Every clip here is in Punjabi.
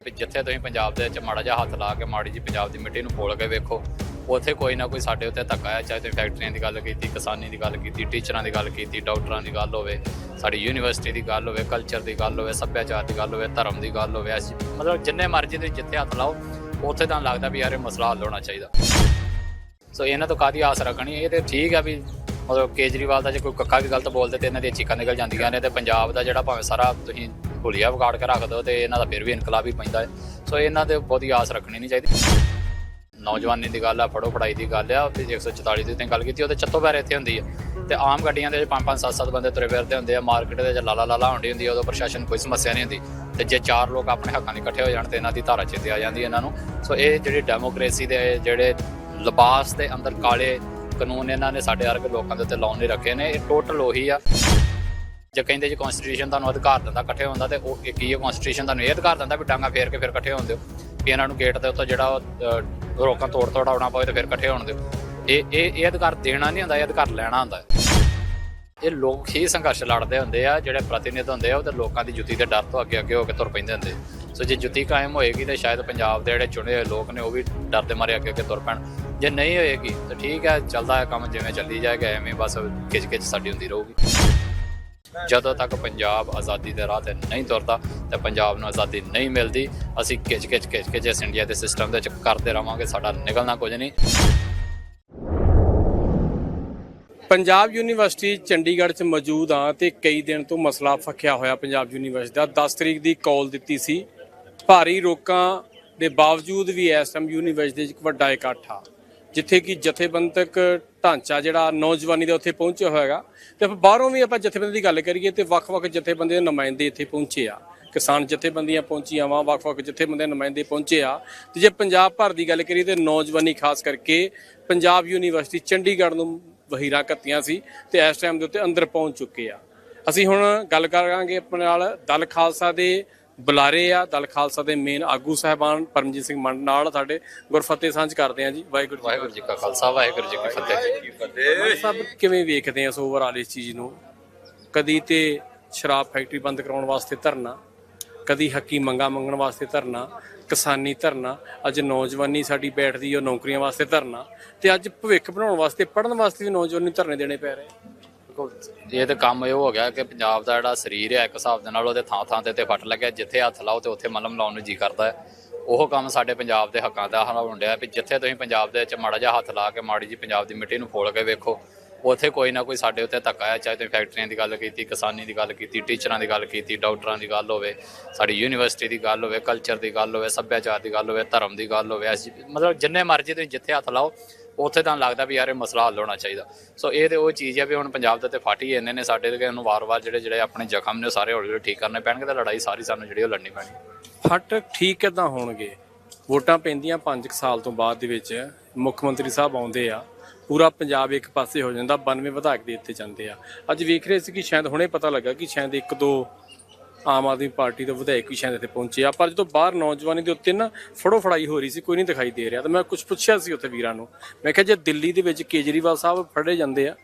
ਵੀ ਜਿੱਥੇ ਤੁਸੀਂ ਪੰਜਾਬ ਦੇ ਵਿੱਚ ਮਾੜਾ ਜਿਹਾ ਹੱਥ ਲਾ ਕੇ ਮਾੜੀ ਜੀ ਪੰਜਾਬ ਦੀ ਮਿੱਟੀ ਨੂੰ ਖੋਲ ਕੇ ਵੇਖੋ, ਉੱਥੇ ਕੋਈ ਨਾ ਕੋਈ ਸਾਡੇ ਉੱਤੇ ਧੱਕਾ ਹੈ ਚਾਹੇ ਤੁਸੀਂ ਫੈਕਟਰੀਆਂ ਦੀ ਗੱਲ ਕੀਤੀ, ਕਿਸਾਨੀ ਦੀ ਗੱਲ ਕੀਤੀ, ਟੀਚਰਾਂ ਦੀ ਗੱਲ ਕੀਤੀ, ਡਾਕਟਰਾਂ ਦੀ ਗੱਲ ਹੋਵੇ, ਸਾਡੀ ਯੂਨੀਵਰਸਿਟੀ ਦੀ ਗੱਲ ਹੋਵੇ ਕਲਚਰ ਦੀ ਗੱਲ ਹੋਵੇ, ਸੱਭਿਆਚਾਰ ਦੀ ਗੱਲ ਹੋਵੇ, ਧਰਮ ਦੀ ਗੱਲ ਹੋਵੇ ਮਤਲਬ ਜਿੰਨੇ ਮਰਜ਼ੀ ਤੁਸੀਂ ਜਿੱਥੇ ਹੱਥ ਲਾਓ, ਉੱਥੇ ਤਾਂ ਲੱਗਦਾ ਵੀ ਯਾਰ ਇਹ ਮਸਲਾ ਹੱਲ ਹੋਣਾ ਚਾਹੀਦਾ। ਸੋ ਇਹਨਾਂ ਤੋਂ ਕਾਦੀ ਆਸ ਰੱਖਣੀ ਇਹ ਤੇ ਠੀਕ ਆ ਵੀ ਮਤਲਬ ਕੇਜਰੀਵਾਲ ਦਾ ਜੇ ਕੋਈ ਕੱਕਾ ਵੀ ਗਲਤ ਬੋਲਦੇ ਤੇ ਇਹਨਾਂ ਦੀਆਂ ਚੀਕਾਂ ਨਿਕਲ ਜਾਂਦੀਆਂ ਨੇ ਤੇ ਪੰਜਾਬ ਦਾ ਜਿਹੜਾ ਭਾਵੇਂ ਸਾਰਾ ਤੁਸੀਂ ਹੁਲੀਆ ਵਿਗਾੜ ਕੇ ਰੱਖ ਦਿਓ ਤੇ ਇਹਨਾਂ ਦਾ ਫਿਰ ਵੀ ਇਨਕਲਾਬ ਹੀ ਪੈਂਦਾ ਹੈ। ਸੋ ਇਹਨਾਂ ਤੇ ਬਹੁਤੀ ਆਸ ਰੱਖਣੀ ਨਹੀਂ ਚਾਹੀਦੀ। ਨੌਜਵਾਨੀ ਦੀ ਗੱਲ ਆ, ਫੜੋ ਫੜਾਈ ਦੀ ਗੱਲ ਆ ਤੇ 144 ਦੀ ਤੇ ਗੱਲ ਕੀਤੀ, ਉਹਦੇ ਚੱਤੋ ਪੈਰ ਇੱਥੇ ਹੁੰਦੀ ਆ। ਤੇ ਆਮ ਗੱਡੀਆਂ ਦੇ ਵਿੱਚ ਪੰਜ ਪੰਜ, ਸੱਤ ਸੱਤ ਬੰਦੇ ਤੁਰੇ ਫਿਰਦੇ ਹੁੰਦੇ ਆ, ਮਾਰਕੀਟ ਦੇ ਵਿੱਚ ਲਾਲਾ ਲਾਲਾ ਹੁੰਦੀ ਹੁੰਦੀ ਆ, ਉਦੋਂ ਪ੍ਰਸ਼ਾਸਨ ਕੋਈ ਸਮੱਸਿਆ ਨਹੀਂ ਹੁੰਦੀ। ਤੇ ਜੇ ਚਾਰ ਲੋਕ ਆਪਣੇ ਹੱਕਾਂ ਲਈ ਇਕੱਠੇ ਹੋ ਜਾਣ ਤੇ ਇਹਨਾਂ ਦੀ ਧਾਰਾ ਚਿੱਤੇ ਆ ਜਾਂਦੀ ਇਹਨਾਂ ਨੂੰ। ਸੋ ਇਹ ਜਿਹੜੀ ਡੈਮੋਕ੍ਰੇਸੀ ਦੇ ਜਿਹੜੇ ਲਿਬਾਸ ਦੇ ਅੰਦਰ ਕਾਲੇ ਕਾਨੂੰਨ ਇਹਨਾਂ ਨੇ ਸਾਡੇ ਵਰਗੇ ਲੋਕਾਂ ਦੇ ਉੱਤੇ ਲਾਉਣ ਨਹੀਂ ਰੱਖੇ ਨੇ, ਇਹ ਟੋਟਲ ਉਹੀ ਆ। ਜੇ ਕਹਿੰਦੇ ਜੀ ਕਨਸਟੀਟਿਊਸ਼ਨ ਤੁਹਾਨੂੰ ਅਧਿਕਾਰ ਦਿੰਦਾ ਇਕੱਠੇ ਹੋਣ ਦਾ ਤੇ ਉਹ ਇਹ ਕੀ ਹੈ ਕਨਸਟੀਟਿਊਸ਼ਨ ਤੁਹਾਨੂੰ ਇਹ ਅਧਿਕਾਰ ਦਿੰਦਾ ਵੀ ਡਾਂਗਾ ਫੇਰ ਕੇ ਫਿਰ ਇਕੱਠੇ ਹੋਣ ਦਿਓ ਵੀ ਇਹਨਾਂ ਨੂੰ ਗੇਟ ਦੇ ਉੱਤੇ ਜਿਹੜਾ ਉਹ, ਰੋਕਾਂ ਤੋੜ ਤੋੜਾਉਣਾ ਪਵੇ ਤੇ ਫਿਰ ਇਕੱਠੇ ਹੋਣ ਦਿਓ ਇਹ ਇਹ ਇਹ ਅਧਿਕਾਰ ਦੇਣਾ ਨਹੀਂ ਹੁੰਦਾ ਇਹ ਅਧਿਕਾਰ ਲੈਣਾ ਹੁੰਦਾ ਇਹ ਲੋਕ ਹੀ ਸੰਘਰਸ਼ ਲੜਦੇ ਹੁੰਦੇ ਆ ਜਿਹੜੇ ਪ੍ਰਤੀਨਿਧ ਹੁੰਦੇ ਆ ਉਹ ਤੇ ਲੋਕਾਂ ਦੀ ਜੁੱਤੀ ਦੇ ਡਰ ਤੋਂ ਅੱਗੇ ਅੱਗੇ ਹੋ ਕੇ ਤੁਰ ਪੈਂਦੇ ਹੁੰਦੇ। ਸੋ ਜੇ ਜੁੱਤੀ ਕਾਇਮ ਹੋਏਗੀ ਤੇ ਸ਼ਾਇਦ ਪੰਜਾਬ ਦੇ ਜਿਹੜੇ ਚੁਣੇ ਹੋਏ ਲੋਕ ਨੇ ਉਹ ਵੀ ਡਰ ਦੇ ਮਾਰੇ ਅੱਗੇ ਅੱਗੇ ਤੁਰ ਪੈਣ। ਜੇ ਨਹੀਂ ਹੋਏਗੀ ਤਾਂ ਠੀਕ ਹੈ ਚੱਲਦਾ ਹੈ ਕੰਮ ਜਿਵੇਂ ਚੱਲੀ ਜਾਏਗਾ ਐਵੇਂ ਬਸ ਖਿੱਚ ਖਿੱਚ ਸਾਡੀ ਹੁੰਦੀ ਰਹੂਗੀ। ਜਦੋਂ ਤੱਕ ਪੰਜਾਬ ਆਜ਼ਾਦੀ ਦੇ ਰਾਹ ਤੇ ਨਹੀਂ ਤੁਰਦਾ ਤੇ ਪੰਜਾਬ ਨੂੰ ਆਜ਼ਾਦੀ ਨਹੀਂ ਮਿਲਦੀ, ਅਸੀਂ ਖਿੱਚ ਖਿੱਚ ਖਿੱਚ ਖਿੱਚ ਇਸ ਇੰਡੀਆ ਦੇ ਸਿਸਟਮ ਦੇ ਵਿੱਚ ਕਰਦੇ ਰਵਾਂਗੇ, ਸਾਡਾ ਨਿਕਲਣਾ ਕੁਝ ਨਹੀਂ। ਪੰਜਾਬ ਯੂਨੀਵਰਸਿਟੀ ਚੰਡੀਗੜ੍ਹ 'ਚ ਮੌਜੂਦ ਹਾਂ ਤੇ ਕਈ ਦਿਨ ਤੋਂ ਮਸਲਾ ਫੱਕਿਆ ਹੋਇਆ ਪੰਜਾਬ ਯੂਨੀਵਰਸਿਟੀ ਦਾ। 10 ਤਰੀਕ ਦੀ ਕਾਲ ਦਿੱਤੀ ਸੀ। ਭਾਰੀ ਰੋਕਾਂ ਦੇ ਬਾਵਜੂਦ ਵੀ ਇਸ ਟਾਈਮ ਯੂਨੀਵਰਸਿਟੀ 'ਚ ਇੱਕ ਵੱਡਾ ਇਕੱਠ ਆ। ਜਿੱਥੇ ਕਿ ਜਥੇਬੰਦਕ ਢਾਂਚਾ ਜਿਹੜਾ ਨੌਜਵਾਨੀ ਦਾ ਉੱਥੇ ਪਹੁੰਚਿਆ ਹੋਇਆਗਾ। ਤੇ ਆਪਾਂ ਬਾਹਰੋਂ ਵੀ ਆਪਾਂ ਜਥੇਬੰਦੀ ਦੀ ਗੱਲ ਕਰੀਏ ਤੇ ਵੱਖ-ਵੱਖ ਜਥੇਬੰਦੀ ਦੇ ਨੁਮਾਇੰਦੇ ਇੱਥੇ ਪਹੁੰਚੇ ਆ। ਕਿਸਾਨ ਜਥੇਬੰਦੀਆਂ ਪਹੁੰਚੀਆਂ ਵਾ, ਵੱਖ-ਵੱਖ ਜਥੇਬੰਦੀਆਂ ਨੁਮਾਇੰਦੇ ਪਹੁੰਚੇ ਆ। ਤੇ ਜੇ ਪੰਜਾਬ ਭਰ ਦੀ ਗੱਲ ਕਰੀਏ ਤੇ ਨੌਜਵਾਨੀ ਖਾਸ ਕਰਕੇ ਪੰਜਾਬ ਯੂਨੀਵਰਸਿਟੀ ਚੰਡੀਗੜ੍ਹ ਨੂੰ ਵਹੀਰਾ ਕੱਤੀਆਂ ਸੀ ਤੇ ਇਸ ਟਾਈਮ ਦੇ ਉੱਤੇ ਅੰਦਰ ਪਹੁੰਚ ਚੁੱਕੇ ਆ। ਅਸੀਂ ਹੁਣ ਗੱਲ ਕਰਾਂਗੇ ਆਪਣੇ ਨਾਲ ਦਲ ਖਾਲਸਾ ਦੇ ਬੁਲਾਰੇ ਆ ਦਲ ਖਾਲਸਾ ਦੇ ਮੇਨ ਆਗੂ ਸਾਹਿਬਾਨ ਪਰਮਜੀਤ ਸਿੰਘ ਮੰਡ ਨਾਲ ਸਾਡੇ ਗੁਰਫਤਿਹ ਸਾਂਝ ਕਰਦੇ ਆ ਜੀ। ਵਾਹਿਗੁਰੂ ਵਾਹਿਗੁਰੂ ਜੀ ਕਾ ਖਾਲਸਾ ਵਾਹਿਗੁਰੂ ਜੀ ਕੀ ਫਤਿਹ। ਸਾਹਿਬ ਕਿਵੇਂ ਵੇਖਦੇ ਆ ਓਵਰਆਲ ਇਸ ਚੀਜ਼ ਨੂੰ? ਕਦੀ ਤੇ ਸ਼ਰਾਬ ਫੈਕਟਰੀ ਬੰਦ ਕਰਾਉਣ ਵਾਸਤੇ ਧਰਨਾ ਕਦੀ ਹੱਕੀ ਮੰਗਾ ਮੰਗਣ ਵਾਸਤੇ ਧਰਨਾ ਕਿਸਾਨੀ ਧਰਨਾ ਅੱਜ ਨੌਜਵਾਨੀ ਸਾਡੀ ਬੈਠਦੀ ਉਹ ਨੌਕਰੀਆਂ ਵਾਸਤੇ ਧਰਨਾ ਤੇ ਅੱਜ ਭਵਿੱਖ ਬਣਾਉਣ ਵਾਸਤੇ ਪੜ੍ਹਨ ਵਾਸਤੇ ਵੀ ਨੌਜਵਾਨੀ ਧਰਨੇ ਦੇਣੇ ਪੈ ਰਹੇ ਦੇਖੋ, ਇਹ ਤਾਂ ਕੰਮ ਇਹ ਹੋ ਗਿਆ ਕਿ ਪੰਜਾਬ ਦਾ ਜਿਹੜਾ ਸਰੀਰ ਹੈ ਇੱਕ ਹਿਸਾਬ ਦੇ ਨਾਲ ਉਹਦੇ ਥਾਂ ਥਾਂ ਤੇ ਤੇ ਫੱਟ ਲੱਗਿਆ ਜਿੱਥੇ ਹੱਥ ਲਾਓ ਤੇ ਉੱਥੇ ਮਲਮ ਲਾਉਣ ਨੂੰ ਜੀ ਕਰਦਾ ਹੈ। ਉਹ ਕੰਮ ਸਾਡੇ ਪੰਜਾਬ ਦੇ ਹੱਕਾਂ ਦਾ ਹਨਾ ਹੁੰਦਿਆ ਵੀ ਜਿੱਥੇ ਤੁਸੀਂ ਪੰਜਾਬ ਦੇ ਵਿੱਚ ਮਾੜਾ ਜਿਹਾ ਹੱਥ ਲਾ ਕੇ ਮਾੜੀ ਜੀ ਪੰਜਾਬ ਦੀ ਮਿੱਟੀ ਨੂੰ ਫੋਲ ਕੇ ਵੇਖੋ ਉੱਥੇ ਕੋਈ ਨਾ ਕੋਈ ਸਾਡੇ ਉੱਤੇ ਧੱਕਾ ਹੈ ਚਾਹੇ ਤੁਸੀਂ ਫੈਕਟਰੀਆਂ ਦੀ ਗੱਲ ਕੀਤੀ ਕਿਸਾਨੀ ਦੀ ਗੱਲ ਕੀਤੀ ਟੀਚਰਾਂ ਦੀ ਗੱਲ ਕੀਤੀ ਡਾਕਟਰਾਂ ਦੀ ਗੱਲ ਹੋਵੇ ਸਾਡੀ ਯੂਨੀਵਰਸਿਟੀ ਦੀ ਗੱਲ ਹੋਵੇ ਕਲਚਰ ਦੀ ਗੱਲ ਹੋਵੇ ਸੱਭਿਆਚਾਰ ਦੀ ਗੱਲ ਹੋਵੇ ਧਰਮ ਦੀ ਗੱਲ ਹੋਵੇ ਐਸੀ ਮਤਲਬ ਜਿੰਨੇ ਮਰਜ਼ੀ ਤੁਸੀਂ ਜਿੱਥੇ ਹੱਥ ਲਾਓ ਉੱਥੇ ਤਾਂ ਲੱਗਦਾ ਵੀ ਯਾਰ ਇਹ ਮਸਲਾ ਹੱਲ ਹੋਣਾ ਚਾਹੀਦਾ। ਸੋ ਇਹ ਤੇ ਉਹ ਚੀਜ਼ ਆ ਵੀ ਹੁਣ ਪੰਜਾਬ ਦੇ ਤੇ ਫਾਟੀ ਇੰਨੇ ਨੇ ਸਾਡੇ ਤੇ ਉਹਨੂੰ ਵਾਰ-ਵਾਰ ਜਿਹੜੇ ਜਿਹੜੇ ਆਪਣੇ ਜ਼ਖਮ ਨੇ ਉਹ ਸਾਰੇ ਹੌਲੀ ਹੌਲੀ ਠੀਕ ਕਰਨੇ ਪੈਣਗੇ ਤੇ ਲੜਾਈ ਸਾਰੀ ਸਾਨੂੰ ਜਿਹੜੀ ਉਹ ਲੜਨੀ ਪੈਣੀ। ਫਟ ਠੀਕ ਕਿੱਦਾਂ ਹੋਣਗੇ? ਵੋਟਾਂ ਪੈਂਦੀਆਂ 5 ਸਾਲ ਤੋਂ ਬਾਅਦ ਦੇ ਵਿੱਚ ਮੁੱਖ ਮੰਤਰੀ ਸਾਹਿਬ ਆਉਂਦੇ ਆ, ਪੂਰਾ ਪੰਜਾਬ ਇੱਕ ਪਾਸੇ ਹੋ ਜਾਂਦਾ 92 ਵਿਧਾਇਕ ਦੇ ਇੱਥੇ ਜਾਂਦੇ ਆ। ਅੱਜ ਵੇਖ ਰਹੇ ਸੀ ਕਿ ਸ਼ਾਇਦ ਹੁਣੇ ਪਤਾ ਲੱਗਾ ਕਿ ਸ਼ਾਇਦ ਇੱਕ ਦੋ ਆਮ ਆਦਮੀ ਪਾਰਟੀ ਦੇ ਵਿਧਾਇਕ ਵੀ ਸ਼ਾਇਦ ਇੱਥੇ ਪਹੁੰਚੇ ਆ, ਪਰ ਜਦੋਂ ਬਾਹਰ ਨੌਜਵਾਨੀ ਦੇ ਉੱਤੇ ਨਾ ਫੜੋ ਫੜਾਈ ਹੋ ਰਹੀ ਸੀ, ਕੋਈ ਨਹੀਂ ਦਿਖਾਈ ਦੇ ਰਿਹਾ। ਤਾਂ ਮੈਂ ਕੁਝ ਪੁੱਛਿਆ ਸੀ ਉੱਥੇ ਵੀਰਾਂ ਨੂੰ। ਮੈਂ ਕਿਹਾ ਜੇ ਦਿੱਲੀ ਦੇ ਵਿੱਚ ਕੇਜਰੀਵਾਲ ਸਾਹਿਬ ਫੜੇ ਜਾਂਦੇ ਆ,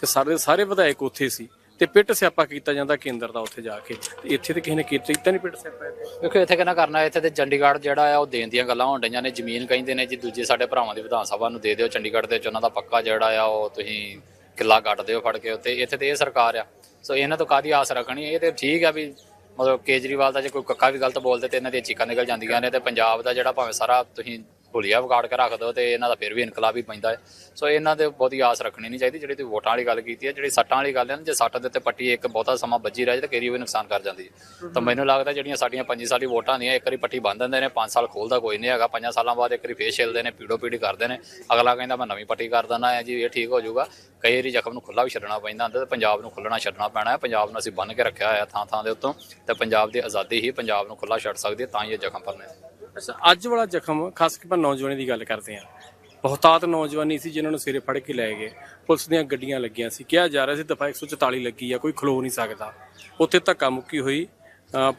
ਤੇ ਸਾਰੇ ਸਾਰੇ ਵਿਧਾਇਕ ਉੱਥੇ ਸੀ, ਤੇ ਪਿੱਟ ਸਿਆਪਾ ਕੀਤਾ ਜਾਂਦਾ ਕੇਂਦਰ ਦਾ ਉੱਥੇ ਜਾ ਕੇ। ਤੇ ਇੱਥੇ ਤੇ ਕਿਸੇ ਨੇ ਕੀਤਾ ਨਹੀਂ ਪਿੱਟ ਸਿਆਪਾ ਦੇਖੋ, ਇੱਥੇ ਕਿਹਨਾਂ ਕਰਨਾ ਇੱਥੇ ਤੇ ਚੰਡੀਗੜ੍ਹ ਜਿਹੜਾ ਆ, ਉਹ ਦੇਣ ਦੀਆਂ ਗੱਲਾਂ ਹੋਣ ਡਈਆਂ ਨੇ। ਜ਼ਮੀਨ ਕਹਿੰਦੇ ਨੇ ਜੀ, ਦੂਜੇ ਸਾਡੇ ਭਰਾਵਾਂ ਦੀ ਵਿਧਾਨ ਸਭਾ ਨੂੰ ਦੇ ਦਿਓ। ਚੰਡੀਗੜ੍ਹ ਦੇ ਵਿੱਚ ਉਹਨਾਂ ਦਾ ਪੱਕਾ ਜਿਹੜਾ ਆ, ਉਹ ਤੁਸੀਂ ਕਿੱਲਾ ਕੱਟ ਦਿਓ ਫੜ ਕੇ ਉੱਤੇ। ਇੱਥੇ ਤੇ ਇਹ ਸਰਕਾਰ ਆ। ਸੋ ਇਹਨਾਂ ਤੋਂ ਕਾਦੀ ਆਸ ਰੱਖਣੀ ਇਹ ਤੇ ਠੀਕ ਆ ਵੀ ਮਤਲਬ ਕੇਜਰੀਵਾਲ ਦਾ ਜੇ ਕੋਈ ਕੱਕਾ ਵੀ ਗਲਤ ਬੋਲਦੇ ਤੇ ਇਹਨਾਂ ਦੀਆਂ ਚੀਕਾਂ ਨਿਕਲ ਜਾਂਦੀਆਂ ਨੇ ਤੇ ਪੰਜਾਬ ਦਾ ਜਿਹੜਾ ਭਾਵੇਂ ਸਾਰਾ ਤੁਸੀਂ ਹੁਲੀਆ ਵਿਗਾੜ ਕੇ ਰੱਖ ਦਿਓ ਤੇ ਇਹਨਾਂ ਦਾ ਫਿਰ ਵੀ ਇਨਕਲਾਬ ਹੀ ਪੈਂਦਾ ਹੈ। ਸੋ ਇਹਨਾਂ ਤੇ ਬਹੁਤੀ ਆਸ ਰੱਖਣੀ ਨਹੀਂ ਚਾਹੀਦੀ ਜਿਹੜੀ ਤੁਸੀਂ ਵੋਟਾਂ ਵਾਲੀ ਗੱਲ ਕੀਤੀ ਹੈ ਜਿਹੜੀ ਸੱਟਾਂ ਵਾਲੀ ਗੱਲ ਹੈ ਨਾ ਜੇ ਸੱਟ ਦੇ ਉੱਤੇ ਪੱਟੀ ਇੱਕ ਬਹੁਤਾ ਸਮਾਂ ਵੱਜੀ ਰਹੇ ਤਾਂ ਕੇਰੀ ਵੀ ਨੁਕਸਾਨ ਕਰ ਜਾਂਦੀ ਹੈ। ਤਾਂ ਮੈਨੂੰ ਲੱਗਦਾ ਜਿਹੜੀਆਂ ਸਾਡੀਆਂ 5 ਸਾਲੀ ਵੋਟਾਂ ਦੀਆਂ ਇੱਕ ਵਾਰੀ ਪੱਟੀ ਬੰਨ ਦਿੰਦੇ ਨੇ 5 ਸਾਲ ਖੋਲਦਾ ਕੋਈ ਨਹੀਂ ਹੈਗਾ 5 ਸਾਲਾਂ ਬਾਅਦ ਇੱਕ ਵਾਰੀ ਫੇਰ ਛਿਲਦੇ ਨੇ ਪੀੜੋ ਪੀੜੀ ਕਰਦੇ ਨੇ। ਅਗਲਾ ਕਹਿੰਦਾ ਮੈਂ ਨਵੀਂ ਪੱਟੀ ਕਰ ਦਿੰਦਾ ਹੈ ਜੀ ਇਹ ਠੀਕ ਹੋ ਜਾਊਗਾ। ਕਈ ਵਾਰੀ ਜ਼ਖਮ ਨੂੰ ਖੁੱਲਾ ਵੀ ਛੱਡਣਾ ਪੈਂਦਾ ਹੁੰਦਾ ਤੇ ਪੰਜਾਬ ਨੂੰ ਖੁੱਲਣਾ ਛੱਡਣਾ ਪੈਣਾ ਹੈ। ਪੰਜਾਬ ਨੂੰ ਅਸੀਂ ਬੰਨ ਕੇ ਰੱਖਿਆ ਹੋਇਆ ਥਾਂ ਥਾਂ ਦੇ ਉੱਤੋਂ ਤੇ ਪੰਜਾਬ ਦੀ ਆਜ਼ਾਦੀ ਹੀ ਪੰਜਾਬ ਨੂੰ ਖੁੱਲਾ ਛੱਡ ਸਕਦੀ ਹੈ ਤਾਂ ਹੀ ਇਹ ਜ਼ਖਮ ਭਰਨੇ। ਅੱਛਾ ਅੱਜ ਵਾਲਾ ਜ਼ਖਮ, ਖਾਸ ਕਰਕੇ ਆਪਾਂ ਨੌਜਵਾਨੀ ਦੀ ਗੱਲ ਕਰਦੇ ਹਾਂ। ਬਹੁਤਾਤ ਨੌਜਵਾਨੀ ਸੀ ਜਿਨ੍ਹਾਂ ਨੂੰ ਸਿਰੇ ਫੜ ਕੇ ਲੈ ਗਏ। ਪੁਲਿਸ ਦੀਆਂ ਗੱਡੀਆਂ ਲੱਗੀਆਂ ਸੀ। ਕਿਹਾ ਜਾ ਰਿਹਾ ਸੀ, ਦਫਾ 144 ਲੱਗੀ ਆ, ਕੋਈ ਖਲੋ ਨਹੀਂ ਸਕਦਾ। ਉੱਥੇ ਧੱਕਾ ਮੁੱਕੀ ਹੋਈ।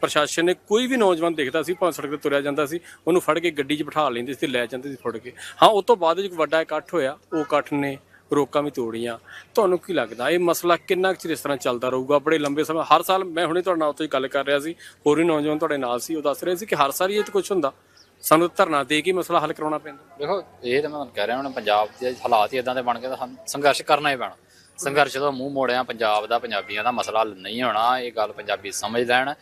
ਪ੍ਰਸ਼ਾਸਨ ਨੇ ਕੋਈ ਵੀ ਨੌਜਵਾਨ ਦੇਖਦਾ ਸੀ, ਭਾਵੇਂ ਸੜਕ ਤੇ ਤੁਰਿਆ ਜਾਂਦਾ ਸੀ, ਉਹਨੂੰ ਫੜ ਕੇ ਗੱਡੀ 'ਚ ਬਿਠਾ ਲੈਂਦੇ ਸੀ ਤੇ ਲੈ ਜਾਂਦੇ ਸੀ ਫੜ ਕੇ। ਹਾਂ ਉਸ ਤੋਂ ਬਾਅਦ ਇੱਕ ਵੱਡਾ ਇਕੱਠ ਹੋਇਆ। ਉਹ ਇਕੱਠ ਨੇ ਰੋਕਾਂ ਵੀ ਤੋੜੀਆਂ। ਤੁਹਾਨੂੰ ਕੀ ਲੱਗਦਾ, ਇਹ ਮਸਲਾ ਕਿੰਨਾ ਕੁ ਚਿਰ ਇਸ ਤਰ੍ਹਾਂ ਚੱਲਦਾ ਰਹੂਗਾ? ਬੜੇ ਲੰਬੇ ਸਮੇਂ, ਹਰ ਸਾਲ ਮੈਂ ਹੁਣੇ ਤੁਹਾਡੇ ਨਾਲ ਉੱਤੇ ਗੱਲ ਕਰ ਰਿਹਾ ਸੀ, ਹੋਰ ਵੀ ਨੌਜਵਾਨ ਤੁਹਾਡੇ ਨਾਲ ਸੀ, ਉਹ ਦੱਸ ਰਹੇ ਸੀ ਕਿ ਹਰ ਸਾਲ ਹੀ ਇਹ ਤੇ ਕੁਝ ਹੁੰਦਾ। ਸਾਨੂੰ ਧਰਨਾ ਦੇ ਕੇ ਮਸਲਾ ਹੱਲ ਕਰਾਉਣਾ ਪੈਂਦਾ। ਦੇਖੋ, ਇਹ ਤਾਂ ਮੈਂ ਤੁਹਾਨੂੰ ਕਹਿ ਰਿਹਾ, ਹੁਣ ਪੰਜਾਬ ਦੇ ਹਾਲਾਤ ਹੀ ਇਦਾਂ ਦੇ ਬਣ ਗਏ ਤਾਂ ਸਾਨੂੰ ਸੰਘਰਸ਼ ਕਰਨਾ ਹੀ ਪੈਣਾ। ਸੰਘਰਸ਼ ਤੋਂ ਮੂੰਹ ਮੋੜਿਆ, ਪੰਜਾਬ ਦਾ, ਪੰਜਾਬੀਆਂ ਦਾ ਮਸਲਾ ਨਹੀਂ ਹੋਣਾ, ਇਹ ਗੱਲ ਪੰਜਾਬੀ ਸਮਝ ਲੈਣ।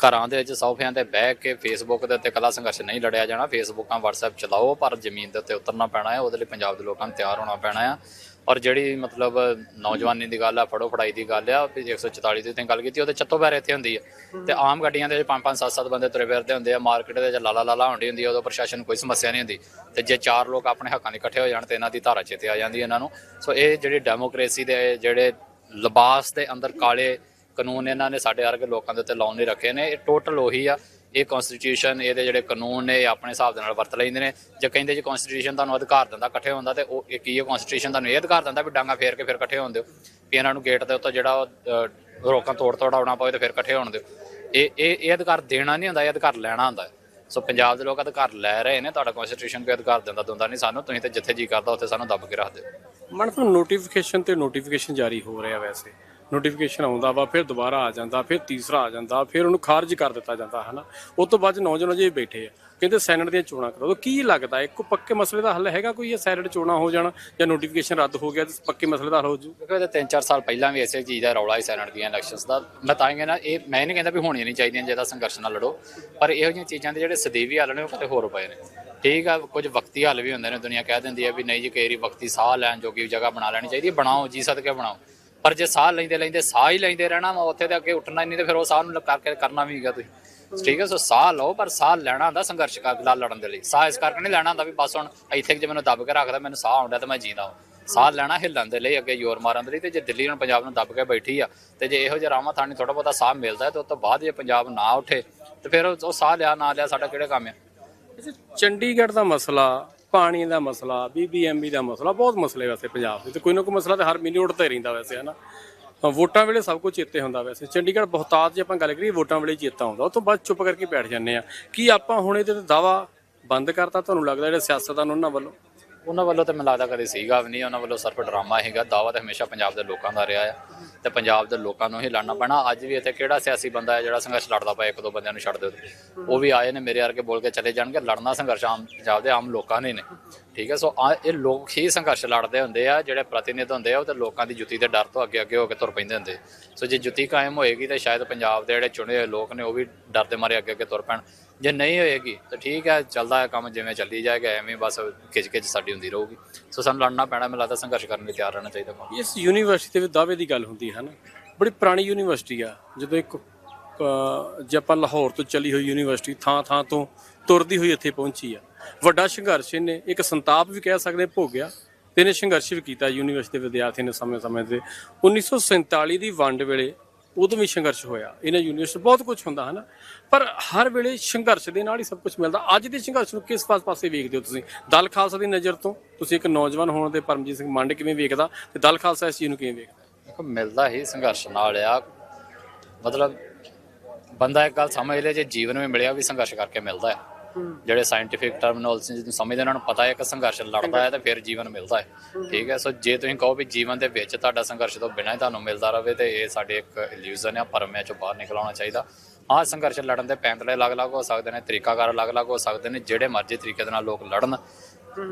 ਘਰਾਂ ਦੇ ਵਿੱਚ ਸੋਫਿਆਂ ਤੇ ਬਹਿ ਕੇ ਫੇਸਬੁੱਕ ਦੇ ਉੱਤੇ ਕਲਾ ਸੰਘਰਸ਼ ਨਹੀਂ ਲੜਿਆ ਜਾਣਾ। ਫੇਸਬੁੱਕਾਂ WhatsApp ਚਲਾਓ, ਪਰ ਜ਼ਮੀਨ ਦੇ ਉੱਤੇ ਉਤਰਨਾ ਪੈਣਾ ਹੈ। ਉਹਦੇ ਲਈ ਪੰਜਾਬ ਦੇ ਲੋਕਾਂ ਨੂੰ ਤਿਆਰ ਹੋਣਾ ਪੈਣਾ ਆ ਔਰ ਜਿਹੜੀ ਮਤਲਬ ਨੌਜਵਾਨੀ ਦੀ ਗੱਲ ਆ, ਫੜੋ ਫੜਾਈ ਦੀ ਗੱਲ ਆ, ਵੀ 144 ਦੀ ਤੇ ਗੱਲ ਕੀਤੀ, ਉਹਦੇ ਚੱਤੋ ਪੈਰ ਇੱਥੇ ਹੁੰਦੀ ਆ। ਤੇ ਆਮ ਗੱਡੀਆਂ ਦੇ ਵਿੱਚ ਪੰਜ ਪੰਜ ਸੱਤ ਸੱਤ ਬੰਦੇ ਤੁਰੇ ਫਿਰਦੇ ਹੁੰਦੇ ਆ। ਮਾਰਕੀਟ ਦੇ ਵਿੱਚ ਲਾਲਾ ਲਾਲਾ ਹੁੰਦੀ ਹੁੰਦੀ ਆ, ਉਦੋਂ ਪ੍ਰਸ਼ਾਸਨ ਕੋਈ ਸਮੱਸਿਆ ਨਹੀਂ ਹੁੰਦੀ। ਤੇ ਜੇ ਚਾਰ ਲੋਕ ਆਪਣੇ ਹੱਕਾਂ ਲਈ ਇਕੱਠੇ ਹੋ ਜਾਣ, ਤੇ ਇਹਨਾਂ ਦੀ ਧਾਰਾ ਚੇਤੇ ਆ ਜਾਂਦੀ ਇਹਨਾਂ ਨੂੰ। ਸੋ ਇਹ ਜਿਹੜੀ ਡੈਮੋਕ੍ਰੇਸੀ ਦੇ ਜਿਹੜੇ ਲਿਬਾਸ ਦੇ ਅੰਦਰ ਕਾਲੇ ਕਾਨੂੰਨ ਇਹਨਾਂ ਨੇ ਸਾਡੇ ਵਰਗੇ ਲੋਕਾਂ ਦੇ ਉੱਤੇ ਲਾਉਣ ਨਹੀਂ ਰੱਖੇ ਨੇ। ਇਹ ਟੋਟਲ ਉਹੀ ਆ। ਇਹ ਕਨਸਟੀਟਿਊਸ਼ਨ ਇਹਦੇ ਜਿਹੜੇ ਕਾਨੂੰਨ ਨੇ ਇਹ ਆਪਣੇ ਹਿਸਾਬ ਦੇ ਨਾਲ ਵਰਤ ਲੈਂਦੇ ਨੇ। ਜੇ ਕਹਿੰਦੇ ਜੀ ਕਨਸਟੀਟਿਊਸ਼ਨ ਤੁਹਾਨੂੰ ਅਧਿਕਾਰ ਦਿੰਦਾ ਇਕੱਠੇ ਹੁੰਦਾ ਦਾ ਤੇ ਉਹ ਕੀ ਹੈ ਕਨਸਟੀਟਿਊਸ਼ਨ ਤੁਹਾਨੂੰ ਇਹ ਅਧਿਕਾਰ ਦਿੰਦਾ ਵੀ ਡਾਂਗਾ ਫੇਰ ਕੇ ਫਿਰ ਇਕੱਠੇ ਹੋਣ ਦਿਓ। ਵੀ ਇਹਨਾਂ ਨੂੰ ਗੇਟ ਦੇ ਉੱਤੇ ਜਿਹੜਾ ਉਹ, ਰੋਕਾਂ ਤੋੜ ਤੋੜਾਉਣਾ ਪਵੇ ਤੇ ਫਿਰ ਇਕੱਠੇ ਹੋਣ ਦਿਓ। ਇਹ ਇਹ ਇਹ ਅਧਿਕਾਰ ਦੇਣਾ ਨਹੀਂ ਹੁੰਦਾ ਇਹ ਅਧਿਕਾਰ ਲੈਣਾ ਹੁੰਦਾ। ਸੋ ਪੰਜਾਬ ਦੇ ਲੋਕ ਅਧਿਕਾਰ ਲੈ ਰਹੇ ਨੇ ਤੁਹਾਡਾ ਕਨਸਟੀਟਿਊਸ਼ਨ ਕੋਈ ਅਧਿਕਾਰ ਦਿੰਦਾ ਦੁੰਦਾ ਨਹੀਂ ਸਾਨੂੰ। ਤੁਸੀਂ ਤੇ ਜਿੱਥੇ ਜੀ ਕਰਦਾ ਉੱਥੇ ਸਾਨੂੰ ਦੱਬ ਕੇ ਰੱਖ ਦਿਓ। ਮਨ ਤੋਂ ਨੋਟੀਫਿਕੇਸ਼ਨ ਤੇ ਨੋਟੀਫਿਕੇਸ਼ਨ ਜਾਰੀ ਹੋ ਰਿਹਾ ਵੈਸੇ। ਨੋਟੀਫਿਕੇਸ਼ਨ ਆਉਂਦਾ ਵਾ, ਫਿਰ ਦੁਬਾਰਾ ਆ ਜਾਂਦਾ, ਫਿਰ ਤੀਸਰਾ ਆ ਜਾਂਦਾ, ਫਿਰ ਉਹਨੂੰ ਖਾਰਜ ਕਰ ਦਿੱਤਾ ਜਾਂਦਾ, ਹਨਾ? ਉਸ ਤੋਂ ਬਾਅਦ ਨੌਜਵਾਨ ਜੇ ਬੈਠੇ ਆ। ਕਹਿੰਦੇ ਸੈਨੇਟ ਦੀਆਂ ਚੋਣਾਂ ਕਰੋ। ਤਾਂ ਕੀ ਲੱਗਦਾ, ਇੱਕ ਪੱਕੇ ਮਸਲੇ ਦਾ ਹੱਲ ਹੈਗਾ ਕੋਈ? ਇਹ ਸੈਨੇਟ ਚੋਣਾਂ ਹੋ ਜਾਣ ਜਾਂ ਨੋਟੀਫਿਕੇਸ਼ਨ ਰੱਦ ਹੋ ਗਿਆ ਤੇ ਪੱਕੇ ਮਸਲੇ ਦਾ ਹੱਲ ਹੋ ਜੂ? ਕਿਉਂਕਿ ਇਹਦੇ 3-4 ਸਾਲ ਪਹਿਲਾਂ ਵੀ ਇਸੇ ਚੀਜ਼ ਦਾ ਰੌਲਾ ਹੀ ਸੈਨੇਟ ਦੀਆਂ ਇਲੈਕਸ਼ਨਸ ਦਾ। ਮੈਂ ਤਾਂ ਹੀ ਕਹਿੰਦਾ, ਇਹ ਮੈਂ ਨਹੀਂ ਕਹਿੰਦਾ ਵੀ ਹੋਣੀਆਂ ਨਹੀਂ ਚਾਹੀਦੀਆਂ ਜਿਹਦਾ ਸੰਘਰਸ਼ ਨਾਲ ਲੜੋ। ਪਰ ਇਹੋ ਜਿਹੀਆਂ ਚੀਜ਼ਾਂ ਦੇ ਜਿਹੜੇ ਸਦੀਵੀ ਹੱਲ ਨੇ, ਉਹ ਕਿਤੇ ਹੋਰ ਪਏ ਨੇ। ਠੀਕ ਆ, ਕੁਝ ਵਕਤੀ ਹੱਲ ਵੀ ਹੁੰਦੇ ਨੇ, ਦੁਨੀਆ ਕਹਿ ਦਿੰਦੀ ਆ ਵੀ ਨਹੀਂ ਜੀ, ਕਈ ਵਾਰੀ ਵਕਤੀ ਸਾਹ ਲੈਣ ਜੋਗੀ ਜਗ੍ਹਾ ਬਣਾ ਲੈਣੀ ਚਾਹੀਦੀ ਹੈ, ਬਣਾਓ, ਜੀ ਸਦਕੇ ਬਣਾਓ। ਪਰ ਜੇ ਸਾਹ ਲੈਂਦੇ ਲੈਂਦੇ ਸਾਹ ਹੀ ਲੈਂਦੇ ਰਹਿਣਾ ਵਾ, ਉੱਥੇ ਤੇ ਅੱਗੇ ਉੱਠਣਾ ਹੀ ਨਹੀਂ ਤੇ ਫਿਰ ਉਹ ਸਾਹ ਨੂੰ ਕਰਕੇ ਕਰਨਾ ਵੀ ਹੈਗਾ ਤੁਸੀਂ। ਠੀਕ ਹੈ, ਸੋ ਸਾਹ ਲਓ, ਪਰ ਸਾਹ ਲੈਣਾ ਹੁੰਦਾ ਸੰਘਰਸ਼ ਕਰ ਨਾਲ ਲੜਨ ਦੇ ਲਈ। ਸਾਹ ਇਸ ਕਰਕੇ ਨਹੀਂ ਲੈਣਾ ਹੁੰਦਾ ਵੀ ਬਸ ਹੁਣ ਇੱਥੇ ਜੇ ਮੈਨੂੰ ਦੱਬ ਕੇ ਰੱਖਦਾ, ਮੈਨੂੰ ਸਾਹ ਆਉਂਦਾ ਤੇ ਮੈਂ ਜੀਂਦਾ ਹਾਂ ਸਾਹ ਲੈਣਾ ਹਿੱਲਣ ਦੇ ਲਈ, ਅੱਗੇ ਜ਼ੋਰ ਮਾਰਨ ਦੇ ਲਈ ਤੇ ਜੇ ਦਿੱਲੀ ਨੂੰ ਪੰਜਾਬ ਨੂੰ ਦੱਬ ਕੇ ਬੈਠੀ ਆ ਤੇ ਜੇ ਇਹੋ ਜਿਹਾ ਰਾਮਾ ਥਾਣੀ ਥੋੜਾ ਬਹੁਤਾ ਸਾਹ ਮਿਲਦਾ ਹੈ ਤੇ ਉਸ ਤੋਂ ਬਾਅਦ ਜੇ ਪੰਜਾਬ ਨਾ ਉੱਠੇ ਤੇ ਫਿਰ ਉਹ ਸਾਹ ਲਿਆ, ਨਾ ਲਿਆ, ਸਾਡਾ ਕਿਹੜੇ ਕੰਮ ਆ? ਚੰਡੀਗੜ੍ਹ ਦਾ ਮਸਲਾ ਪਾਣੀ ਦਾ ਮਸਲਾ ਬੀਬੀਐਮਬੀ ਦਾ ਮਸਲਾ ਬਹੁਤ ਮਸਲੇ ਵੈਸੇ ਪੰਜਾਬ ਦੇ ਤੇ ਕੋਈ ਨਾ ਕੋਈ ਮਸਲਾ ਤਾਂ ਹਰ ਮਹੀਨੇ ਉੱਠਦਾ ਹੀ ਰਹਿੰਦਾ ਵੈਸੇ ਹਨਾ? ਅ, ਵੋਟਾਂ ਵੇਲੇ ਸਭ ਕੁਝ ਚੇਤੇ ਹੁੰਦਾ ਵੈਸੇ। ਚੰਡੀਗੜ੍ਹ ਬਹੁਤਾਤ ਜੇ ਆਪਾਂ ਗੱਲ ਕਰੀਏ ਵੋਟਾਂ ਵੇਲੇ ਚੇਤਾ ਹੁੰਦਾ ਉਹ ਤੋਂ ਬਾਅਦ ਚੁੱਪ ਕਰਕੇ ਬੈਠ ਜਾਂਦੇ ਆ। ਕੀ ਆਪਾਂ ਹੁਣ ਇਹਦੇ ਤੇ ਦਾਵਾ ਬੰਦ ਕਰਤਾ? ਤੁਹਾਨੂੰ ਲੱਗਦਾ ਜਿਹੜੇ ਸਿਆਸਤਦਾਨ ਉਹਨਾਂ ਵੱਲੋਂ? ਉਹਨਾਂ ਵੱਲੋਂ ਤਾਂ ਮੈਨੂੰ ਲੱਗਦਾ ਕਦੇ ਸੀਗਾ ਵੀ ਨਹੀਂ, ਉਹਨਾਂ ਵੱਲੋਂ ਸਿਰਫ ਡਰਾਮਾ ਹੈਗਾ ਦਾਵਾ ਤਾਂ ਹਮੇਸ਼ਾ ਪੰਜਾਬ ਦੇ ਲੋਕਾਂ ਦਾ ਰਿਹਾ ਆ ਤੇ ਪੰਜਾਬ ਦੇ ਲੋਕਾਂ ਨੂੰ ਹੀ ਲੜਨਾ ਪੈਣਾ। ਅੱਜ ਵੀ ਇੱਥੇ ਕਿਹੜਾ ਸਿਆਸੀ ਬੰਦਾ ਹੈ ਜਿਹੜਾ ਸੰਘਰਸ਼ ਲੜਦਾ ਪਿਆ ਇੱਕ ਦੋ ਬੰਦਿਆਂ ਨੂੰ ਛੱਡ ਦਿਓ? ਉਹ ਵੀ ਆਏ ਨੇ ਮੇਰੇ ਵਰਗੇ ਬੋਲ ਕੇ ਚਲੇ ਜਾਣਗੇ। ਲੜਨਾ ਸੰਘਰਸ਼ ਆਮ, ਪੰਜਾਬ ਦੇ ਆਮ ਲੋਕਾਂ ਨੇ ਨੇ। ਠੀਕ ਹੈ, ਸੋ ਆ- ਇਹ ਲੋਕ ਹੀ ਸੰਘਰਸ਼ ਲੜਦੇ ਹੁੰਦੇ ਆ, ਜਿਹੜੇ ਪ੍ਰਤੀਨਿਧ ਹੁੰਦੇ ਆ, ਉਹ ਤੇ ਲੋਕਾਂ ਦੀ ਜੁੱਤੀ ਦੇ ਡਰ ਤੋਂ ਅੱਗੇ ਅੱਗੇ ਹੋ ਕੇ ਤੁਰ ਪੈਂਦੇ ਹੁੰਦੇ। ਸੋ ਜੇ ਜੁੱਤੀ ਕਾਇਮ ਹੋਏਗੀ ਤਾਂ ਸ਼ਾਇਦ ਪੰਜਾਬ ਦੇ ਜਿਹੜੇ ਚੁਣੇ ਹੋਏ ਲੋਕ ਨੇ, ਉਹ ਵੀ ਡਰ ਦੇ ਮਾਰੇ ਅੱਗੇ ਅੱਗੇ ਤੁਰ ਪੈਣ। ਜੇ ਨਹੀਂ ਹੋਏਗੀ ਤਾਂ ਠੀਕ ਹੈ, ਚੱਲਦਾ ਹੈ ਕੰਮ ਜਿਵੇਂ ਚੱਲੀ ਜਾਏਗਾ, ਐਵੇਂ ਬਸ ਖਿੱਚ ਖਿੱਚ ਸਾਡੀ ਹੁੰਦੀ ਰਹੂਗੀ। ਸੋ ਸਾਨੂੰ ਲੜਨਾ ਪੈਣਾ, ਮੈਨੂੰ ਲੱਗਦਾ ਸੰਘਰਸ਼ ਕਰਨ ਲਈ ਤਿਆਰ ਰਹਿਣਾ ਚਾਹੀਦਾ ਆਪਾਂ ਇਸ ਯੂਨੀਵਰਸਿਟੀ ਦੇ ਵਿੱਚ ਦਾਅਵੇ ਦੀ ਗੱਲ ਹੁੰਦੀ ਹੈ ਨਾ, ਬੜੀ ਪੁਰਾਣੀ ਯੂਨੀਵਰਸਿਟੀ ਆ, ਜਦੋਂ ਇੱਕ ਜੇ ਆਪਾਂ ਲਾਹੌਰ ਤੋਂ ਚੱਲੀ ਹੋਈ ਯੂਨੀਵਰਸਿਟੀ ਥਾਂ ਥਾਂ ਤੋਂ ਤੁਰਦੀ ਹੋਈ ਇੱਥੇ ਪਹੁੰਚੀ ਆ। ਵੱਡਾ ਸੰਘਰਸ਼ ਇਹਨੇ, ਇੱਕ ਸੰਤਾਪ ਵੀ ਕਹਿ ਸਕਦੇ, ਭੋਗਿਆ ਤੇ ਇਹਨੇ ਸੰਘਰਸ਼ ਵੀ ਕੀਤਾ ਯੂਨੀਵਰਸਿਟੀ ਦੇ ਵਿਦਿਆਰਥੀਆਂ ਨੇ ਸਮੇਂ-ਸਮੇਂ ਤੇ 1947 ਦੀ ਵੰਡ ਵੇਲੇ ਉਦੋਂ ਵੀ ਸੰਘਰਸ਼ ਹੋਇਆ। ਇਹਨਾਂ ਯੂਨੀਵਰਸਿਟੀ ਬਹੁਤ ਕੁਝ ਹੁੰਦਾ ਹੈ ਨਾ ਪਰ ਹਰ ਵੇਲੇ ਸੰਘਰਸ਼ ਦੇ ਨਾਲ ਹੀ ਸਭ ਕੁਝ ਮਿਲਦਾ। ਅੱਜ ਦੇ ਸੰਘਰਸ਼ ਨੂੰ ਕਿਸ ਪਾਸ ਪਾਸੇ ਵੇਖਦੇ ਹੋ ਤੁਸੀਂ? ਦਲ ਖਾਲਸਾ ਦੀ ਨਜ਼ਰ ਤੋਂ? ਤੁਸੀਂ ਇੱਕ ਨੌਜਵਾਨ ਹੋਣ ਦੇ ਪਰਮਜੀਤ ਸਿੰਘ ਮੰਡ ਕਿਵੇਂ ਵੇਖਦਾ? ਤੇ ਦਲ ਖਾਲਸਾ ਇਸ ਚੀਜ਼ ਨੂੰ ਕਿਵੇਂ ਵੇਖਦਾ? ਦੇਖੋ, ਮਿਲਦਾ ਹੀ ਸੰਘਰਸ਼ ਨਾਲ ਆ। ਮਤਲਬ ਬੰਦਾ ਇੱਕ ਗੱਲ ਸਮਝ ਲੈ, ਜੇ ਜੀਵਨ ਵਿੱਚ ਮਿਲਿਆ ਵੀ ਸੰਘਰਸ਼ ਕਰਕੇ ਮਿਲਦਾ ਹੈ। ਜਿਹੜੇ ਸਾਇੰਟੀਫਿਕ ਟਰਮੀਨੋਲੋਜੀ ਨੂੰ ਸਮਝਦੇ ਉਹਨਾਂ ਨੂੰ ਪਤਾ ਹੈ ਕਿ ਸੰਘਰਸ਼ ਲੜਦਾ ਹੈ ਤੇ ਫਿਰ ਜੀਵਨ ਮਿਲਦਾ ਹੈ। ਠੀਕ ਹੈ, ਸੋ ਜੇ ਤੁਸੀਂ ਕਹੋ ਵੀ ਜੀਵਨ ਦੇ ਵਿੱਚ ਤੁਹਾਡਾ ਸੰਘਰਸ਼ ਤੋਂ ਬਿਨਾਂ ਹੀ ਤੁਹਾਨੂੰ ਮਿਲਦਾ ਰਹੇ ਤੇ ਇਹ ਸਾਡੇ ਇੱਕ ਇਲੂਜ਼ਨ ਆ ਪਰਮਿਆਂ ਚੋਂ ਬਾਹਰ ਨਿਕਲ ਆਉਣਾ ਚਾਹੀਦਾ। ਹਾਂ, ਸੰਘਰਸ਼ ਲੜਨ ਦੇ ਪੈਂਤਲੇ ਅਲੱਗ-ਅਲੱਗ ਹੋ ਸਕਦੇ ਨੇ, ਤਰੀਕਾਕਾਰ ਅਲੱਗ-ਅਲੱਗ ਹੋ ਸਕਦੇ ਨੇ, ਜਿਹੜੇ ਮਰਜ਼ੀ ਤਰੀਕੇ ਦੇ ਨਾਲ ਲੋਕ ਲੜਨ।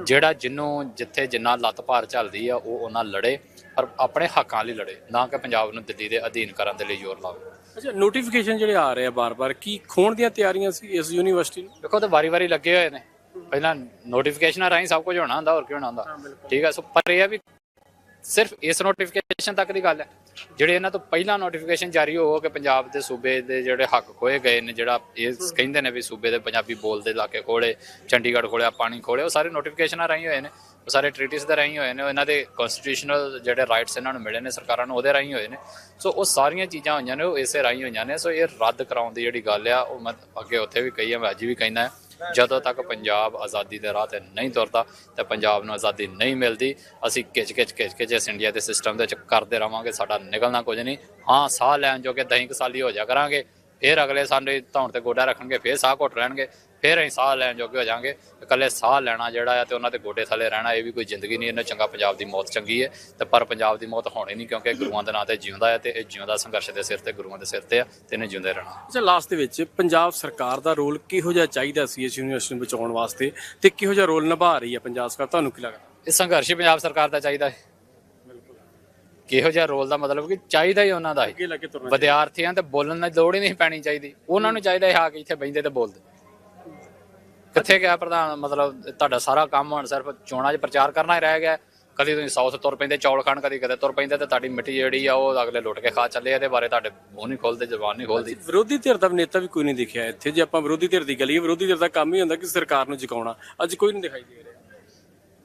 ਜਿਹੜਾ ਜਿੰਨੂੰ ਜਿੱਥੇ ਜਿੰਨਾ ਲੱਤ ਭਾਰ ਚੱਲਦੀ ਆ, ਉਹ ਉਹਨਾਂ ਲੜੇ, ਪਰ ਆਪਣੇ ਹੱਕਾਂ ਲਈ ਲੜੇ, ਨਾ ਕਿ ਪੰਜਾਬ ਨੂੰ ਦਿੱਲੀ ਦੇ ਅਧੀਨ ਕਰਨ ਦੇ ਲਈ ਜ਼ੋਰ ਲਾਵੇ। ਅੱਛਾ ਨੋਟੀਫਿਕੇਸ਼ਨ ਜਿਹੜੇ ਆ ਰਹੇ ਆ ਬਾਰ-ਬਾਰ ਕੀ ਖੋਣ ਦੀਆਂ ਤਿਆਰੀਆਂ ਸੀ ਇਸ ਯੂਨੀਵਰਸਿਟੀ ਨੂੰ? ਦੇਖੋ ਤੇ ਵਾਰੀ-ਵਾਰੀ ਲੱਗੇ ਹੋਏ ਨੇ। ਪਹਿਲਾਂ ਨੋਟੀਫਿਕੇਸ਼ਨਾਂ ਰਾਹੀਂ ਸਭ ਕੁਝ ਹੋਣਾ ਹੁੰਦਾ ਹੋਰ ਕੀ ਹੋਣਾ ਹੁੰਦਾ? ਠੀਕ ਹੈ ਸੋ ਪਰ ਇਹ ਆ ਵੀ ਸਿਰਫ ਇਸ ਨੋਟੀਫਿਕੇਸ਼ਨ ਤੱਕ ਦੀ ਗੱਲ ਹੈ। ਜਿਹੜੇ ਇਹਨਾਂ ਤੋਂ ਪਹਿਲਾਂ ਨੋਟੀਫਿਕੇਸ਼ਨ ਜਾਰੀ ਹੋ ਕੇ ਪੰਜਾਬ ਦੇ ਸੂਬੇ ਦੇ ਜਿਹੜੇ ਹੱਕ ਖੋਏ ਗਏ ਨੇ ਜਿਹੜਾ ਇਹ ਕਹਿੰਦੇ ਨੇ ਵੀ ਸੂਬੇ ਦੇ ਪੰਜਾਬੀ ਬੋਲਦੇ ਇਲਾਕੇ ਖੋਲੇ ਚੰਡੀਗੜ੍ਹ ਖੋਲਿਆ ਪਾਣੀ ਖੋਲੇ ਉਹ ਸਾਰੇ ਨੋਟੀਫਿਕੇਸ਼ਨਾਂ ਰਾਹੀਂ ਹੋਏ ਨੇ। ਉਹ ਸਾਰੇ ਟ੍ਰੀਟਿਸ ਦੇ ਰਾਹੀਂ ਹੋਏ ਨੇ ਉਹ ਇਹਨਾਂ ਦੇ ਕਨਸਟੀਟਿਊਸ਼ਨਲ ਜਿਹੜੇ ਰਾਈਟਸ ਇਹਨਾਂ ਨੂੰ ਮਿਲੇ ਨੇ ਸਰਕਾਰਾਂ ਨੂੰ, ਉਹਦੇ ਰਾਹੀਂ ਹੋਏ ਨੇ। ਸੋ ਉਹ ਸਾਰੀਆਂ ਚੀਜ਼ਾਂ ਹੋਈਆਂ ਨੇ, ਉਹ ਇਸੇ ਰਾਹੀਂ ਹੋਈਆਂ ਨੇ। ਸੋ ਇਹ ਰੱਦ ਕਰਾਉਣ ਦੀ ਜਿਹੜੀ ਗੱਲ ਆ, ਉਹ ਮੈਂ ਅੱਗੇ ਉੱਥੇ ਵੀ ਕਹੀ ਆ, ਮੈਂ ਅੱਜ ਵੀ ਕਹਿੰਦਾ ਜਦੋਂ ਤੱਕ ਪੰਜਾਬ ਆਜ਼ਾਦੀ ਦੇ ਰਾਹ ਤੇ ਨਹੀਂ ਤੁਰਦਾ, ਤੇ ਪੰਜਾਬ ਨੂੰ ਆਜ਼ਾਦੀ ਨਹੀਂ ਮਿਲਦੀ, ਅਸੀਂ ਕਿਚ ਕਿਚ ਕਿਚ ਕਿਚ ਇਸ ਇੰਡੀਆ ਦੇ ਸਿਸਟਮ ਦੇ ਵਿੱਚ ਕਰਦੇ ਰਵਾਂਗੇ, ਸਾਡਾ ਨਿਕਲਣਾ ਕੁਝ ਨਹੀਂ। ਹਾਂ, ਸਾਹ ਲੈਣ ਜੋਗੇ ਦਹੀਂ ਕੁ ਸਾਲੀ ਹੋ ਜਾ ਕਰਾਂਗੇ, ਫਿਰ ਅਗਲੇ ਸਾਡੇ ਧੌਣ ਤੇ ਗੋਡਾ ਰੱਖਣਗੇ, ਫਿਰ ਸਾਹ ਘੁੱਟ ਰਹਿਣਗੇ। ਫਿਰ ਅਸੀਂ ਸਾਹ ਲੈਣ ਜੋਗੇ ਹੋ ਜਾਾਂਗੇ ਇਕੱਲੇ ਸਾਹ ਲੈਣਾ ਜਿਹੜਾ ਆ ਤੇ ਉਹਨਾਂ ਦੇ ਗੋਡੇ ਥੱਲੇ ਰਹਿਣਾ ਇਹ ਵੀ ਕੋਈ ਜ਼ਿੰਦਗੀ ਨਹੀਂ ਇਹਨਾਂ ਚੰਗਾ ਪੰਜਾਬ ਦੀ ਮੌਤ ਚੰਗੀ ਹੈ ਤੇ ਪਰ ਪੰਜਾਬ ਦੀ ਮੌਤ ਹੋਣੀ ਨਹੀਂ ਕਿਉਂਕਿ ਗੁਰੂਆਂ ਦੇ ਨਾਂ ਤੇ ਜਿਉਂਦਾ ਹੈ ਤੇ ਇਹ ਜਿਉਂਦਾ ਸੰਘਰਸ਼ ਦੇ ਸਿਰ ਤੇ ਗੁਰੂਆਂ ਦੇ ਸਿਰ ਤੇ ਆ ਤੇ ਇਹਨੇ ਜਿਉਂਦੇ ਰਹਿਣਾ। ਅੱਛਾ ਲਾਸਟ ਦੇ ਵਿੱਚ ਪੰਜਾਬ ਸਰਕਾਰ ਦਾ ਰੋਲ ਕਿਹੋ ਜਿਹਾ ਚਾਹੀਦਾ ਸੀ ਇਸ ਯੂਨੀਵਰਸਿਟੀ ਨੂੰ ਬਚਾਉਣ ਵਾਸਤੇ ਤੇ ਕਿਹੋ ਜਿਹਾ ਰੋਲ ਨਿਭਾ ਰਹੀ ਹੈ ਪੰਜਾਬ ਸਰਕਾਰ? ਤੁਹਾਨੂੰ ਕੀ ਲੱਗਦਾ? ਇਹ ਸੰਘਰਸ਼ ਪੰਜਾਬ ਸਰਕਾਰ ਦਾ ਚਾਹੀਦਾ ਹੈ। ਕਿਹੋ ਜਿਹਾ ਰੋਲ ਦਾ ਮਤਲਬ ਕਿ ਚਾਹੀਦਾ ਹੀ ਉਹਨਾਂ ਦਾ ਹੈ। ਵਿਦਿਆਰਥੀਆਂ ਤੇ ਬੋਲਣ ਦੀ ਲੋੜ ਹੀ ਨਹੀਂ ਪੈਣੀ ਚਾਹੀਦੀ। ਉਹਨਾਂ ਨੂੰ ਚਾਹੀਦਾ ਹੈ ਆ ਕੇ ਇੱਥੇ ਬੈਠਦੇ ਤੇ ਬੋਲਦੇ। ਕਿੱਥੇ ਗਿਆ ਪ੍ਰਧਾਨ? ਮਤਲਬ ਤੁਹਾਡਾ ਸਾਰਾ ਕੰਮ ਹੁਣ ਸਿਰਫ ਚੋਣਾਂ 'ਚ ਪ੍ਰਚਾਰ ਕਰਨਾ ਹੀ ਰਹਿ ਗਿਆ। ਕਦੀ ਤੁਸੀਂ ਸਾਊਥ ਤੁਰ ਪੈਂਦੇ ਚੌਲ ਖਾਣ ਕਦੀ ਕਦੇ ਤੁਰ ਪੈਂਦੇ ਤੇ ਤੁਹਾਡੀ ਮਿੱਟੀ ਜਿਹੜੀ ਆ ਉਹ ਅਗਲੇ ਲੁੱਟ ਕੇ ਖਾ ਚੱਲੇ ਇਹਦੇ ਬਾਰੇ ਤੁਹਾਡੇ ਮੂੰਹ ਨਹੀਂ ਖੋਲਦੇ ਜ਼ਬਾਨ ਨਹੀਂ ਖੋਲਦੀ। ਵਿਰੋਧੀ ਧਿਰ ਦਾ ਨੇਤਾ ਵੀ ਕੋਈ ਨਹੀਂ ਦਿਖਿਆ। ਇੱਥੇ ਜੇ ਆਪਾਂ ਵਿਰੋਧੀ ਧਿਰ ਦੀ ਗਲੀ ਵਿਰੋਧੀ ਧਿਰ ਦਾ ਕੰਮ ਹੀ ਹੁੰਦਾ ਕਿ ਸਰਕਾਰ ਨੂੰ ਜਿਕਾਉਣਾ। ਅੱਜ ਕੋਈ ਨਹੀਂ ਦਿਖਾਈ ਦੇ ਰਿਹਾ।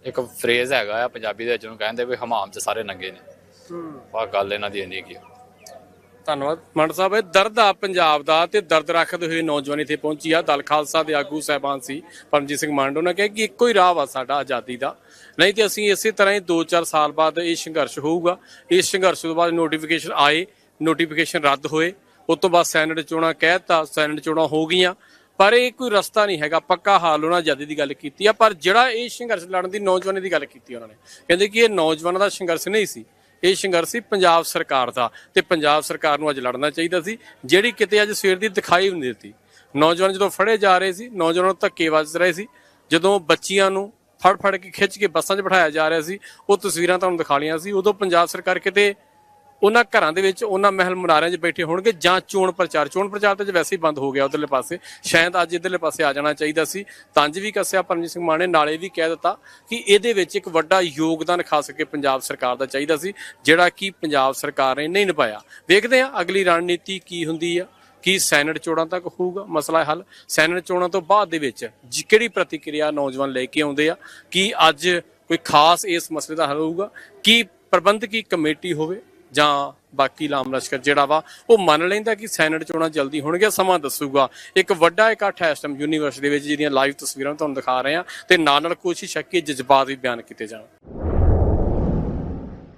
ਇੱਕ ਫਰੇਜ਼ ਹੈਗਾ ਆ ਪੰਜਾਬੀ ਦੇ ਵਿੱਚ ਉਹਨੂੰ ਕਹਿੰਦੇ ਵੀ ਹਮਾਮ 'ਚ ਸਾਰੇ ਨੰਗੇ ਨੇ। ਆਹ ਗੱਲ ਇਹਨਾਂ ਦੀ ਇੰਨੀ ਕੀ ਆ। ਧੰਨਵਾਦ। ਮੰਡ ਸਾਹਿਬ, ਇਹ ਦਰਦ ਆ ਪੰਜਾਬ ਦਾ ਤੇ ਦਰਦ ਰੱਖਦੇ ਹੋਏ ਨੌਜਵਾਨ ਇੱਥੇ ਪਹੁੰਚੀ ਆ। ਦਲ ਖਾਲਸਾ ਦੇ ਆਗੂ ਸਹਿਬਾਨ ਸੀ ਪਰਮਜੀਤ ਸਿੰਘ ਮੰਡ ਉਹਨਾਂ ਕਿਹਾ ਕਿ ਇੱਕੋ ਹੀ ਰਾਹ ਵਾ ਸਾਡਾ ਆਜ਼ਾਦੀ ਦਾ। ਨਹੀਂ ਤੇ ਅਸੀਂ ਇਸੇ ਤਰ੍ਹਾਂ ਹੀ 2-4 ਸਾਲ ਬਾਅਦ ਇਹ ਸੰਘਰਸ਼ ਹੋਊਗਾ। ਇਸ ਸੰਘਰਸ਼ ਤੋਂ ਬਾਅਦ ਨੋਟੀਫਿਕੇਸ਼ਨ ਆਏ ਨੋਟੀਫਿਕੇਸ਼ਨ ਰੱਦ ਹੋਏ। ਉਸ ਤੋਂ ਬਾਅਦ ਸੈਨੇਟ ਚੋਣਾਂ ਕਹਿਤਾ, ਸੈਨੇਟ ਚੋਣਾਂ ਹੋ ਗਈਆਂ। ਪਰ ਇਹ ਕੋਈ ਰਸਤਾ ਨਹੀਂ ਹੈਗਾ, ਪੱਕਾ ਹਾਲ ਉਹਨਾਂ ਆਜ਼ਾਦੀ ਦੀ ਗੱਲ ਕੀਤੀ ਆ। ਪਰ ਜਿਹੜਾ ਇਹ ਸੰਘਰਸ਼ ਲੜਨ ਦੀ ਨੌਜਵਾਨੀ ਦੀ ਗੱਲ ਕੀਤੀ ਉਹਨਾਂ ਨੇ। ਕਹਿੰਦੇ ਕਿ ਇਹ ਨੌਜਵਾਨਾਂ ਦਾ ਸੰਘਰਸ਼ ਨਹੀਂ ਸੀ। ਇਹ ਸੰਘਰਸ਼ ਸੀ ਪੰਜਾਬ ਸਰਕਾਰ ਦਾ ਤੇ ਪੰਜਾਬ ਸਰਕਾਰ ਨੂੰ ਅੱਜ ਲੜਨਾ ਚਾਹੀਦਾ ਸੀ। ਜਿਹੜੀ ਕਿਤੇ ਅੱਜ ਸਵੇਰ ਦੀ ਦਿਖਾਈ ਨਹੀਂ ਦਿੱਤੀ। ਨੌਜਵਾਨ ਜਦੋਂ ਫੜੇ ਜਾ ਰਹੇ ਸੀ, ਨੌਜਵਾਨ ਧੱਕੇ ਵੱਜ ਰਹੇ ਸੀ। ਜਦੋਂ ਬੱਚੀਆਂ ਨੂੰ ਫੜ ਫੜ ਕੇ ਖਿੱਚ ਕੇ ਬੱਸਾਂ 'ਚ ਬਿਠਾਇਆ ਜਾ ਰਿਹਾ ਸੀ, ਉਹ ਤਸਵੀਰਾਂ ਤੁਹਾਨੂੰ ਦਿਖਾ ਲਈਆਂ ਸੀ। ਉਦੋਂ ਪੰਜਾਬ ਸਰਕਾਰ ਕਿਤੇ ਉਹਨਾਂ ਘਰਾਂ ਦੇ ਵਿੱਚ ਉਹਨਾਂ ਮਹਿਲ ਮਨਾਰਿਆਂ 'ਚ ਬੈਠੇ ਹੋਣਗੇ ਜਾਂ ਚੋਣ ਪ੍ਰਚਾਰ। ਚੋਣ ਪ੍ਰਚਾਰ ਤੇ ਵੈਸੇ ਹੀ ਬੰਦ ਹੋ ਗਿਆ ਉਧਰਲੇ ਪਾਸੇ, ਸ਼ਾਇਦ ਅੱਜ ਇਧਰਲੇ ਪਾਸੇ ਆ ਜਾਣਾ ਚਾਹੀਦਾ ਸੀ। ਤੰਜ ਵੀ ਕੱਸਿਆ ਪਰਮਜੀਤ ਸਿੰਘ ਮਾਨ ਨੇ, ਨਾਲੇ ਵੀ ਕਹਿ ਦਿੱਤਾ ਕਿ ਇਹਦੇ ਵਿੱਚ ਇੱਕ ਵੱਡਾ ਯੋਗਦਾਨ ਖਾਸ ਕਰਕੇ ਪੰਜਾਬ ਸਰਕਾਰ ਦਾ ਚਾਹੀਦਾ ਸੀ, ਜਿਹੜਾ ਕਿ ਪੰਜਾਬ ਸਰਕਾਰ ਨੇ ਨਹੀਂ ਨਿਭਾਇਆ। ਵੇਖਦੇ ਹਾਂ ਅਗਲੀ ਰਣਨੀਤੀ ਕੀ ਹੁੰਦੀ ਆ, ਕੀ ਸੈਨੇਟ ਚੋਣਾਂ ਤੱਕ ਹੋਊਗਾ, ਮਸਲਾ ਹੱਲ। ਸੈਨੇਟ ਚੋਣਾਂ ਤੋਂ ਬਾਅਦ ਦੇ ਵਿੱਚ ਜੀ- ਕਿਹੜੀ ਪ੍ਰਤੀਕਿਰਿਆ ਨੌਜਵਾਨ ਲੈ ਕੇ ਆਉਂਦੇ ਆ, ਕੀ ਅੱਜ ਕੋਈ ਖਾਸ ਇਸ ਮਸਲੇ ਦਾ ਹੱਲ ਹੋਊਗਾ, ਕੀ ਪ੍ਰਬੰਧਕੀ ਕਮੇਟੀ ਹੋਵੇ ਜਾਂ ਬਾਕੀ ਲਾਮ ਲਸ਼ਕਰ ਜਿਹੜਾ ਵਾ, ਉਹ ਮੰਨ ਲੈਂਦਾ ਕਿ ਸੈਨੇਟ ਚੋਣਾਂ ਜਲਦੀ ਹੋਣਗੀਆਂ, ਸਮਾਂ ਦੱਸੂਗਾ। ਇੱਕ ਵੱਡਾ ਇਕੱਠ ਹੈ ਇਸ ਟਾਈਮ ਯੂਨੀਵਰਸਿਟੀ ਦੇ ਵਿੱਚ ਜਿਹਦੀਆਂ ਲਾਈਵ ਤਸਵੀਰਾਂ ਤੁਹਾਨੂੰ ਦਿਖਾ ਰਹੇ ਹਾਂ ਤੇ ਨਾਲ ਨਾਲ ਕੋਸ਼ਿਸ਼ ਹੈ ਕਿ ਜਜ਼ਬਾਤ ਵੀ ਬਿਆਨ ਕੀਤੇ ਜਾਣ।